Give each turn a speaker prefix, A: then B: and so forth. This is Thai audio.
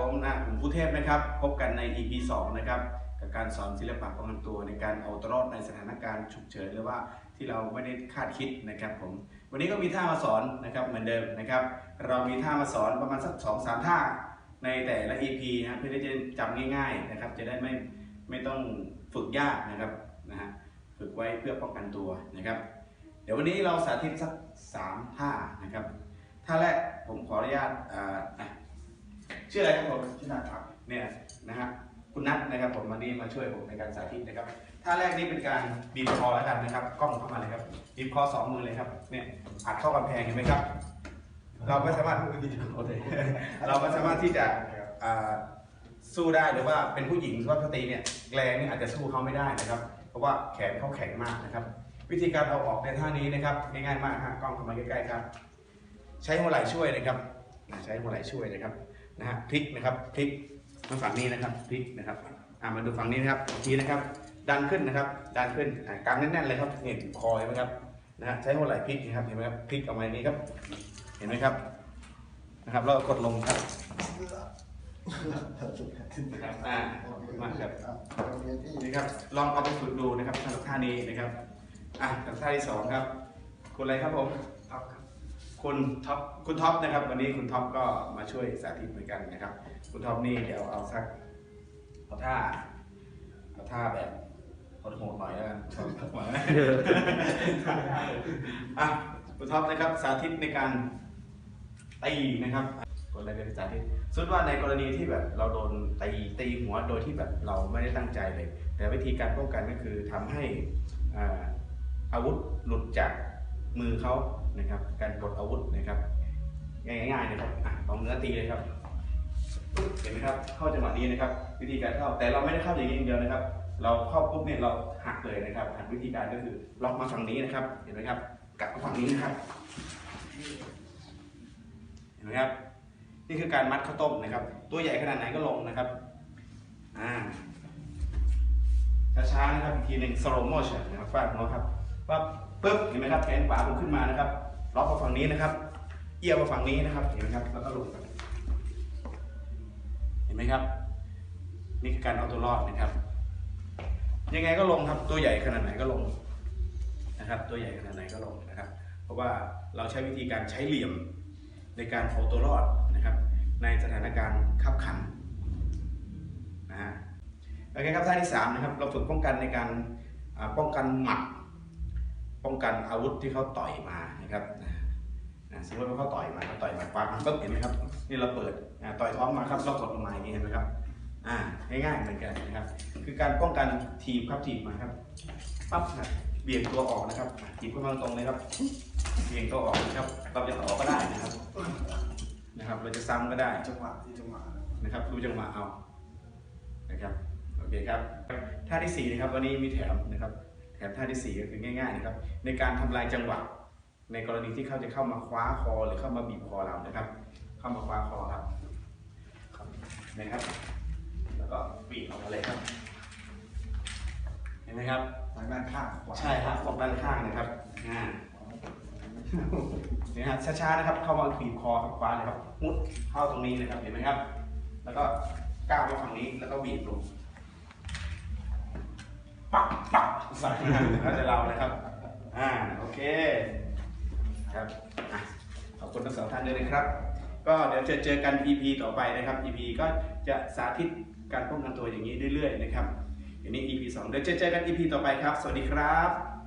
A: ผมนะผมผู้เทพนะครับ พบกันใน EP 2 นะครับ กับการสอนศิลปะป้องกันตัวในการเอาตรอดในสถานการณ์ฉุกเฉินหรือว่าที่เราไม่ได้คาดคิดนะครับผม วันนี้ก็มีท่ามาสอนนะครับเหมือนเดิมนะครับ เรามีท่ามาสอนประมาณสัก2อสามท่าในแต่ละ EP นะเพื่อที่จะจำง่ายๆนะครับ จะได้ไม่ไม่ต้องฝึกยากนะครับนะฮะฝึกไว้เพื่อป้องกันตัวนะครับ เดี๋ยววันนี้เราสาธิตสักสามท่านะครับท่าแรกผมขออนุญาตอ่า ชื่ออะไรครับผม
B: ที่หน้าครับ
A: เนี่ยนะฮะคุณนัทนะครับผมวันนี้มาช่วยผมในการสาธิตนะครับท่าแรกนี่เป็นการบีบคอแล้วกันนะครับ กล้องเข้ามาเลยครับบีบคอสองมือเลยครับเนี่ยอัดเข้ากำแพงเห็นไหมครับ เราไม่สามารถเราไม่สามารถที่จะอ่าสู้ได้หรือว่าเป็นผู้หญิงสุภาพสตรีเนี่ยแรงนี่อาจจะสู้เขาไม่ได้นะครับ เพราะว่าแขนเขาแข็งมากนะครับ วิธีการเอาออกในท่านี้นะครับง่ายๆมากฮะกล้องเข้ามาใกล้ๆครับ ใช้หัวไหล่ช่วยนะครับ ใช้หัวไหล่ช่วยนะครับ นะฮะพลิกนะครับพลิกมาฝั่งนี้นะครับพลิกนะครับอ่ามาดูฝั่งนี้นะครับอีกทีนะครับ ดันขึ้นนะครับ ดันขึ้นอ่ากางแน่นๆเลยครับเห็นคอเห็นไหมครับนะฮะใช้หัวไหล่พลิกนะครับเห็นไหมครับพลิกออกมาอย่างนี้ครับ เห็นไหมครับนะครับแล้วก็กดลงครับนะครับอ่ามาครับนี่ครับลองเอาไปฝึกดูนะครับสำหรับท่านี้นะครับอะกับท่าที่สองครับคุณอะไรครับผม
B: ท็อปครับ
A: คุณท็อปคุณท็อปนะครับ วันนี้คุณท็อปก็มาช่วยสาธิตเหมือนกันนะครับ คุณท็อปนี่เดี๋ยวเอาสักเอาท่าเอาท่าแบบโหดหน่อยแล้วกันอะคุณท็อปนะครับสาธิตในการตีนะครับกรเป็นสาธิตสุดว่าในกรณีที่แบบเราโดนตีตีหัวโดยที่แบบเราไม่ได้ตั้งใจเลย แต่วิธีการป้องกันก็คือทำให้อาวุธหลุดจาก มือเขานะครับการกดอาวุธนะครับง่ายๆนะครับลองเนื้อตีเลยครับปึ๊บเห็นไหมครับเข้าจังหวะนี้นะครับ วิธีการเข้าแต่เราไม่ได้เข้าอย่างนี้อย่างเดียวนะครับ เราเข้าปุ๊บเนี่ยเราหักเลยนะครับหักวิธีการก็คือล็อกมาฝั่งนี้นะครับ เห็นไหมครับกลับมาฝั่งนี้นะครับ เห็นไหมครับ นี่คือการมัดข้าวต้มนะครับ ตัวใหญ่ขนาดไหนก็ลงนะครับอ่าช้าๆนะครับอีกทีหนึ่ง slow motion นะครับฟาดหัวครับปั๊บ ปึ๊บเห็นไหมครับแขนขวาผมขึ้นมานะครับล็อกมาฝั่งนี้นะครับ เอียวมาฝั่งนี้นะครับเห็นไหมครับแล้วก็ลงเห็นไหมครับ นี่คือการเอาตัวรอดนะครับ ยังไงก็ลงครับตัวใหญ่ขนาดไหนก็ลงนะครับ ตัวใหญ่ขนาดไหนก็ลงนะครับ เพราะว่าเราใช้วิธีการใช้เหลี่ยมในการเอาตัวรอดนะครับ ในสถานการณ์ขับขันนะฮะโอเคครับท่าที่สามนะครับเราฝึกป้องกันในการป้องกันหมัด ป้องกันอาวุธที่เขาต่อยมานะครับนะสมมติว่าเขาต่อยมาเขาต่อยมาปังปุ๊บเห็นไหมครับ นี่เราเปิดต่อยท้องมาครับเรากดลงมาอย่างนี้เห็นไหมครับอ่าง่ายๆเหมือนกันนะครับ คือการป้องกันทีบครับทีบมาครับปั๊บนะเบี่ยงตัวออกนะครับทีบเข้ามาตรงเลยครับเบี่ยงตัวออกนะครับเราจะต่อก็ได้นะครับนะครับ เราจะซ้ำก็ได้
B: จังหวะที่จังหวะ
A: นะครับดูจังหวะเอานะครับโอเคครับท่าที่สี่นะครับวันนี้มีแถมนะครับ แถมท่าที่สี่ก็คือง่ายๆนะครับในการทำลายจังหวะในกรณีที่เขาจะเข้ามาคว้าคอหรือเข้ามาบีบคอเรานะครับ เข้ามาคว้าคอครับครับเห็นไหมครับ แล้วก็บีบออกมาเลยครับ เห็นไหมครับ
B: ทางด้านข้างขวา
A: ใช่ครับออกด้านข้างนะครับอ่านี่ฮะช้าๆนะครับ เข้ามาบีบคอครับคว้าเลยครับมุดเข้าตรงนี้นะครับเห็นไหมครับ แล้วก็ก้าวมาฝั่งนี้แล้วก็บีบลง ปักปักใส่แล้วจะเรานะครับ อ่า โอเค ครับขอบคุณทั้งสองท่านด้วยนะครับ ก็เดี๋ยวจะเจอกัน EP ต่อไปนะครับ EP ก็จะสาธิตการป้องกันตัวอย่างนี้เรื่อยๆนะครับอันนี้ EP 2เดี๋ยวจะเจอกัน EP ต่อไปครับ สวัสดีครับ